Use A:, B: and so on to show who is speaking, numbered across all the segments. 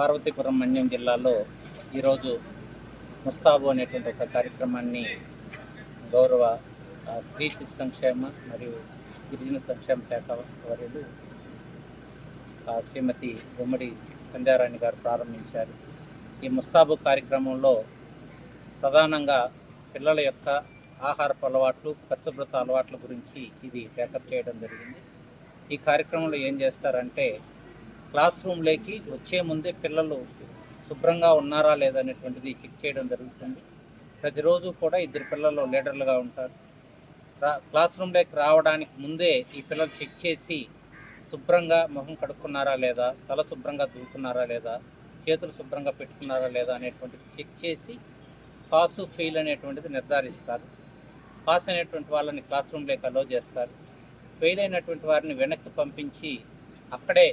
A: పార్వతీపురం మన్యం జిల్లాలో ఈరోజు ముస్తాబు అనేటువంటి ఒక కార్యక్రమాన్ని గౌరవ ఆ, స్త్రీ శిశు సంక్షేమ మరియు గిరిజన సంక్షేమ శాఖ వర్యులు ఆ, శ్రీమతి గుమ్మడి సంధ్యారాణి గారు ప్రారంభించారు. ఈ ముస్తాబు కార్యక్రమంలో ప్రధానంగా పిల్లల యొక్క ఆహారపు అలవాట్లు పరిశుభ్రత అలవాట్ల గురించి ఇది పేకప్ చేయడం జరిగింది. ఈ కార్యక్రమంలో ఏం చేస్తారంటే క్లాస్ రూమ్లోకి వచ్చే ముందే పిల్లలు శుభ్రంగా ఉన్నారా లేదా అనేటువంటిది చెక్ చేయడం జరుగుతుంది. ప్రతిరోజు కూడా ఇద్దరు పిల్లలు లీడర్లుగా ఉంటారు. రా క్లాస్ రూమ్లోకి రావడానికి ముందే ఈ పిల్లలు చెక్ చేసి శుభ్రంగా మొహం కడుక్కున్నారా లేదా తల శుభ్రంగా దూకున్నారా లేదా చేతులు శుభ్రంగా పెట్టుకున్నారా లేదా అనేటువంటిది చెక్ చేసి పాసు ఫెయిల్ అనేటువంటిది నిర్ధారిస్తారు. పాస్ అనేటువంటి వాళ్ళని క్లాస్ రూమ్లోకి అలో చేస్తారు. ఫెయిల్ అయినటువంటి వారిని వెనక్కి పంపించి అక్కడే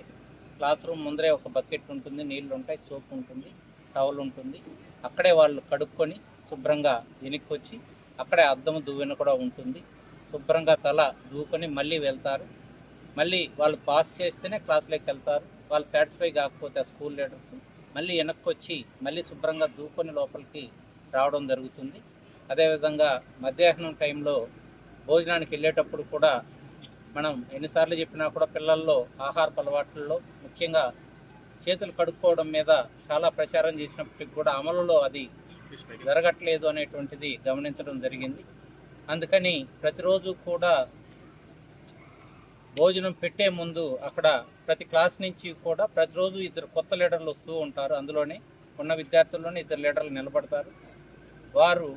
A: క్లాస్ రూమ్ ముందరే ఒక బకెట్ ఉంటుంది నీళ్ళు ఉంటాయి సోప్ ఉంటుంది టవల్ ఉంటుంది. అక్కడే వాళ్ళు కడుక్కొని శుభ్రంగా వెనక్కి వచ్చి అక్కడే అద్దము దువ్వెన కూడా ఉంటుంది. శుభ్రంగా తల దూకొని మళ్ళీ వెళ్తారు. మళ్ళీ వాళ్ళు పాస్ చేస్తేనే క్లాస్లోకి వెళ్తారు. వాళ్ళు సాటిస్ఫై కాకపోతే ఆ స్కూల్ లీడర్స్ మళ్ళీ వెనక్కి వచ్చి మళ్ళీ శుభ్రంగా దూకొని లోపలికి రావడం జరుగుతుంది. అదేవిధంగా మధ్యాహ్నం టైంలో భోజనానికి వెళ్ళేటప్పుడు కూడా మనం ఎన్నిసార్లు చెప్పినా కూడా పిల్లల్లో ఆహారపు అలవాట్లలో ముఖ్యంగా చేతులు కడుక్కోవడం మీద చాలా ప్రచారం చేసినప్పటికీ కూడా అమలులో అది జరగట్లేదు అనేటువంటిది గమనించడం జరిగింది. అందుకని ప్రతిరోజు కూడా భోజనం పెట్టే ముందు అక్కడ ప్రతి క్లాస్ నుంచి కూడా ప్రతిరోజు ఇద్దరు కొత్త లీడర్లు వస్తూ ఉంటారు. అందులోనే ఉన్న విద్యార్థుల్లోనే ఇద్దరు లీడర్లు నిలబడతారు. వారు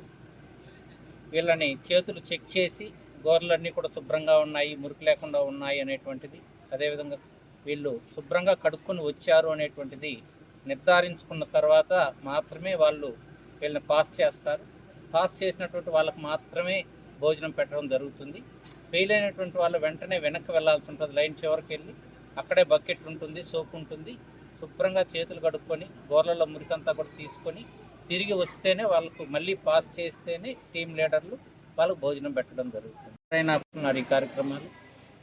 A: వీళ్ళని చేతులు చెక్ చేసి గోర్లన్నీ కూడా శుభ్రంగా ఉన్నాయి మురికి లేకుండా ఉన్నాయి అనేటువంటిది. అదేవిధంగా వీళ్ళు శుభ్రంగా కడుక్కొని వచ్చారు అనేటువంటిది నిర్ధారించుకున్న తర్వాత మాత్రమే వాళ్ళు వీళ్ళని పాస్ చేస్తారు. పాస్ చేసినటువంటి వాళ్ళకు మాత్రమే భోజనం పెట్టడం జరుగుతుంది. ఫెయిల్ అయినటువంటి వాళ్ళు వెంటనే వెనక్కి వెళ్ళాల్సి ఉంటుంది లైన్ చివరికి వెళ్ళి అక్కడే బకెట్ ఉంటుంది సోప్ ఉంటుంది. శుభ్రంగా చేతులు కడుక్కొని గోర్లలో మురికంతా కూడా తీసుకొని తిరిగి వస్తేనే వాళ్ళకు మళ్ళీ పాస్ చేస్తేనే టీం లీడర్లు వాళ్ళకు భోజనం పెట్టడం జరుగుతుంది. ఎవరైనా ఈ కార్యక్రమాలు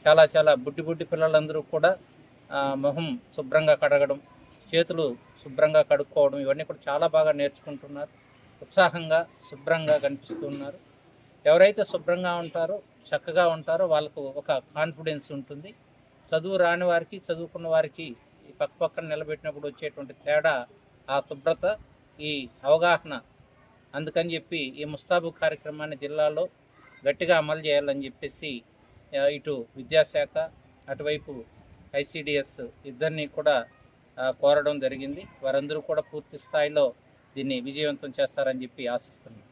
A: చాలా చాలా బుడ్డి బుడ్డి పిల్లలందరూ కూడా మొహం శుభ్రంగా కడగడం చేతులు శుభ్రంగా కడుక్కోవడం ఇవన్నీ కూడా చాలా బాగా నేర్చుకుంటున్నారు. ఉత్సాహంగా శుభ్రంగా కనిపిస్తున్నారు. ఎవరైతే శుభ్రంగా ఉంటారో చక్కగా ఉంటారో వాళ్ళకు ఒక కాన్ఫిడెన్స్ ఉంటుంది. చదువు రాని వారికి చదువుకున్న వారికి ఈ పక్క పక్కన నిలబెట్టినప్పుడు వచ్చేటువంటి తేడా ఆ శుభ్రత ఈ అవగాహన అందుకని చెప్పి ఈ ముస్తాబు కార్యక్రమాన్ని జిల్లాలో గట్టిగా అమలు చేయాలని చెప్పేసి ఇటు విద్యాశాఖ అటువైపు ఐసిడిఎస్ ఇద్దరిని కూడా కోరడం జరిగింది. వారందరూ కూడా పూర్తి స్థాయిలో దీన్ని విజయవంతం చేస్తారని చెప్పి ఆశిస్తున్నాను